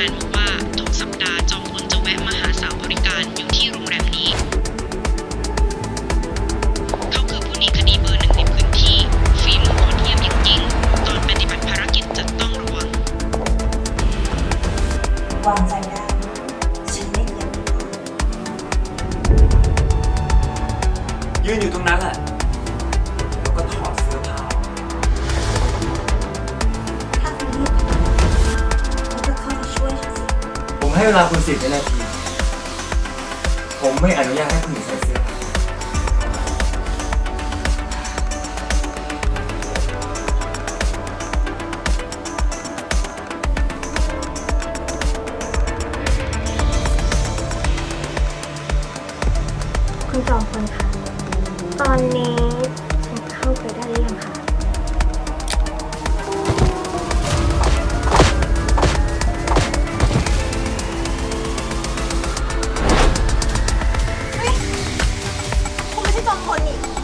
งานมาว่า ทุกสัปดาห์จอมพลจะแวะมาหาสาวบริการอยู่ที่โรงแรมนี้ เขาคือผู้หนีคดีเบอร์หนึ่งในพื้นที่ ฝีมือโหดเยี่ยมอย่างยิ่ง ตอนปฏิบัติภารกิจจะต้องระวัง วางใจได้ ฉันไม่เคยผิดพลาดยืนอยู่ตรงนั้นแหละ ให้เวลาคุณสิบวินาที ผมไม่อนุญาตให้คุณหญิงใส่เสื้อคุณจอมพลคะตอนนี้ 我。